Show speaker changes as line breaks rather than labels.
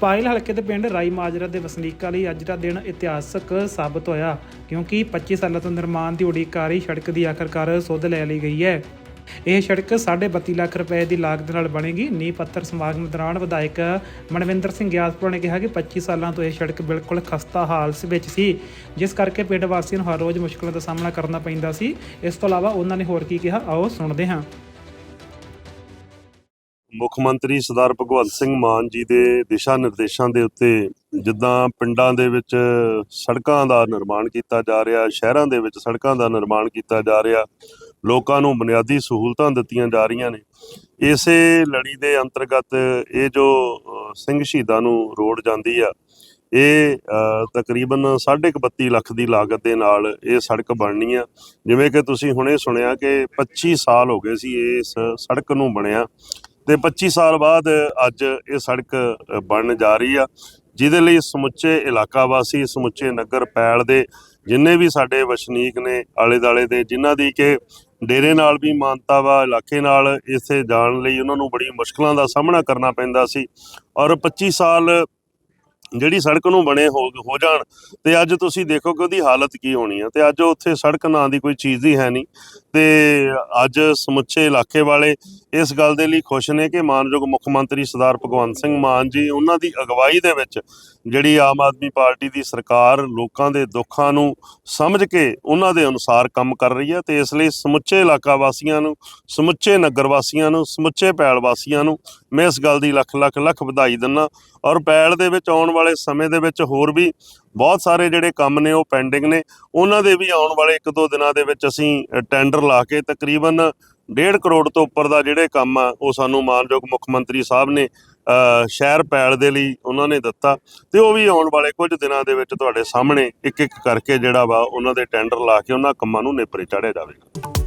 ਪਾਇਲ ਹਲਕੇ ਦੇ ਪਿੰਡ ਰਾਈ ਮਾਜਰਾ ਦੇ ਵਸਨੀਕਾਂ ਲਈ ਅੱਜ ਦਾ ਦਿਨ ਇਤਿਹਾਸਕ ਸਾਬਤ ਹੋਇਆ, ਕਿਉਂਕਿ 25 ਸਾਲਾਂ ਤੋਂ ਨਿਰਮਾਣ ਦੀ ਉਡੀਕ ਕਰ ਰਹੀ ਸੜਕ ਦੀ ਆਖਰਕਾਰ ਸੁੱਧ ਲੈ ਲਈ ਗਈ ਹੈ। ਇਹ ਸੜਕ 32 ਲੱਖ ਰੁਪਏ ਦੀ ਲਾਗਤ ਨਾਲ ਬਣੇਗੀ। ਨੀਂਹ ਪੱਥਰ ਸਮਾਗਮ ਦੌਰਾਨ ਵਿਧਾਇਕ ਮਨਵਿੰਦਰ ਸਿੰਘ ਗਿਆਸਪੁਰ ਨੇ ਕਿਹਾ ਕਿ 25 ਸਾਲਾਂ ਤੋਂ ਇਹ ਸੜਕ ਬਿਲਕੁਲ ਖਸਤਾ ਹਾਲਤ ਵਿੱਚ ਸੀ, ਜਿਸ ਕਰਕੇ ਪਿੰਡ ਵਾਸੀਆਂ ਨੂੰ ਹਰ ਰੋਜ਼ ਮੁਸ਼ਕਲਾਂ ਦਾ ਸਾਹਮਣਾ ਕਰਨਾ ਪੈਂਦਾ ਸੀ। ਇਸ ਤੋਂ ਇਲਾਵਾ ਉਹਨਾਂ ਨੇ ਹੋਰ ਕੀ ਕਿਹਾ, ਆਓ ਸੁਣਦੇ ਹਾਂ।
ਮੁੱਖ ਮੰਤਰੀ ਸਰਦਾਰ ਭਗਵੰਤ ਸਿੰਘ ਮਾਨ ਜੀ ਦੇ ਦਿਸ਼ਾ ਨਿਰਦੇਸ਼ਾਂ ਦੇ ਉੱਤੇ ਜਿੱਦਾਂ ਪਿੰਡਾਂ ਦੇ ਵਿੱਚ ਸੜਕਾਂ ਦਾ ਨਿਰਮਾਣ ਕੀਤਾ ਜਾ ਰਿਹਾ ਸ਼ਹਿਰਾਂ ਦੇ ਵਿੱਚ ਸੜਕਾਂ ਦਾ ਨਿਰਮਾਣ ਕੀਤਾ ਜਾ ਰਿਹਾ ਲੋਕਾਂ ਨੂੰ ਬੁਨਿਆਦੀ ਸਹੂਲਤਾਂ ਦਿੱਤੀਆਂ ਜਾ ਰਹੀਆਂ ਨੇ। ਇਸੇ ਲੜੀ ਦੇ ਅੰਤਰਗਤ ਇਹ ਜੋ ਸਿੰਘ ਸ਼ਹੀਦਾਂ ਨੂੰ ਰੋਡ ਜਾਂਦੀ ਆ ਇਹ ਅ, ਤਕਰੀਬਨ 32 ਲੱਖ ਦੀ ਲਾਗਤ ਦੇ ਨਾਲ ਇਹ ਸੜਕ ਬਣਨੀ ਆ। ਜਿਵੇਂ ਕਿ ਤੁਸੀਂ ਹੁਣੇ ਸੁਣਿਆ ਕਿ 25 ਸਾਲ ਹੋ ਗਏ ਸੀ ਇਸ ਸੜਕ ਨੂੰ ਬਣਿਆ। ਤੇ 25 ਸਾਲ ਬਾਅਦ ਅੱਜ ਇਹ ਸੜਕ ਅ, ਬਣਨ ਜਾ ਰਹੀ ਆ ਜਿਹਦੇ ਲਈ ਸਮੁੱਚੇ ਇਲਾਕਾ ਵਾਸੀ ਸਮੁੱਚੇ ਨਗਰ ਪੈਲ ਦੇ ਜਿੰਨੇ ਵੀ ਸਾਡੇ ਵਸਨੀਕ ਨੇ ਆਲੇ ਦਾਲੇ ਦੇ ਜਿਨ੍ਹਾਂ ਦੀ ਕਿ ਡੇਰੇ ਨਾਲ ਵੀ ਮਾਨਤਾ ਵਾ ਇਲਾਕੇ ਨਾਲ ਇਸੇ ਜਾਣ ਲਈ ਉਹਨਾਂ ਨੂੰ ਬੜੀ ਮੁਸ਼ਕਲਾਂ ਦਾ ਸਾਹਮਣਾ ਕਰਨਾ ਪੈਂਦਾ ਸੀ ਔਰ 25 ਸਾਲ ਜਿਹੜੀ ਸੜਕ ਨੂੰ ਬਣੇ ਹੋ ਹੋ ਜਾਣ ਤੇ ਅੱਜ ਤੁਸੀਂ ਦੇਖੋ ਕਿ ਉਹਦੀ ਹਾਲਤ ਕੀ ਹੋਣੀ ਆ ਤੇ ਅੱਜ ਉੱਥੇ ਸੜਕ ਨਾਂ ਦੀ ਕੋਈ ਚੀਜ਼ ਹੀ ਹੈ ਨਹੀਂ। ਤੇ ਅੱਜ ਸਮੁੱਚੇ ਇਲਾਕੇ ਵਾਲੇ ਇਸ ਗੱਲ ਦੇ ਲਈ ਖੁਸ਼ ਨੇ ਕਿ ਮਾਨਯੋਗ ਮੁੱਖ ਮੰਤਰੀ ਸਰਦਾਰ ਭਗਵੰਤ ਸਿੰਘ ਮਾਨ ਜੀ, ਉਹਨਾਂ ਦੀ ਅਗਵਾਈ ਦੇ ਵਿੱਚ ਜਿਹੜੀ ਆਮ ਆਦਮੀ ਪਾਰਟੀ ਦੀ ਸਰਕਾਰ ਲੋਕਾਂ ਦੇ ਦੁੱਖਾਂ ਨੂੰ ਸਮਝ ਕੇ ਉਹਨਾਂ ਦੇ ਅਨੁਸਾਰ ਕੰਮ ਕਰ ਰਹੀ ਹੈ ਤੇ ਇਸ ਲਈ ਸਮੁੱਚੇ ਇਲਾਕਾ ਵਾਸੀਆਂ ਨੂੰ, ਸਮੁੱਚੇ ਨਗਰ ਵਾਸੀਆਂ ਨੂੰ, ਸਮੁੱਚੇ ਪੈਲ ਵਾਸੀਆਂ ਨੂੰ ਮੈਂ ਇਸ ਗੱਲ ਦੀ ਲੱਖ ਲੱਖ ਲੱਖ ਵਧਾਈ ਦਿੰਦਾ ਔਰ ਪੈਲ ਦੇ ਵਿੱਚ ਆਉਣ ਵਾਲੇ ਸਮੇਂ ਦੇ ਵਿੱਚ ਹੋਰ ਵੀ ਬਹੁਤ ਸਾਰੇ ਜਿਹੜੇ ਕੰਮ ਨੇ ਉਹ ਪੈਂਡਿੰਗ ਨੇ। ਉਹਨਾਂ ਦੇ ਵੀ ਆਉਣ ਵਾਲੇ ਇੱਕ ਦੋ ਦਿਨਾਂ ਦੇ ਵਿੱਚ ਅਸੀਂ ਟੈਂਡਰ ਲਾ ਕੇ ਤਕਰੀਬਨ 1.5 ਕਰੋੜ ਤੋਂ ਉੱਪਰ ਦਾ ਜਿਹੜੇ ਕੰਮ ਆ, ਉਹ ਸਾਨੂੰ ਮਾਨਯੋਗ ਮੁੱਖ ਮੰਤਰੀ ਸਾਹਿਬ ਨੇ ਸ਼ਹਿਰ ਪੈਲ ਦੇ ਲਈ ਉਹਨਾਂ ਨੇ ਦਿੱਤਾ। ਤੇ ਉਹ ਵੀ ਆਉਣ ਵਾਲੇ ਕੁਝ ਦਿਨਾਂ ਦੇ ਵਿੱਚ ਤੁਹਾਡੇ ਸਾਹਮਣੇ ਇੱਕ ਇੱਕ ਕਰਕੇ ਜਿਹੜਾ ਵਾ ਉਹਨਾਂ ਦੇ ਟੈਂਡਰ ਲਾ ਕੇ ਉਹਨਾਂ ਕੰਮਾਂ ਨੂੰ ਨੇਪਰੇ ਚਾੜਿਆ ਜਾਵੇਗਾ।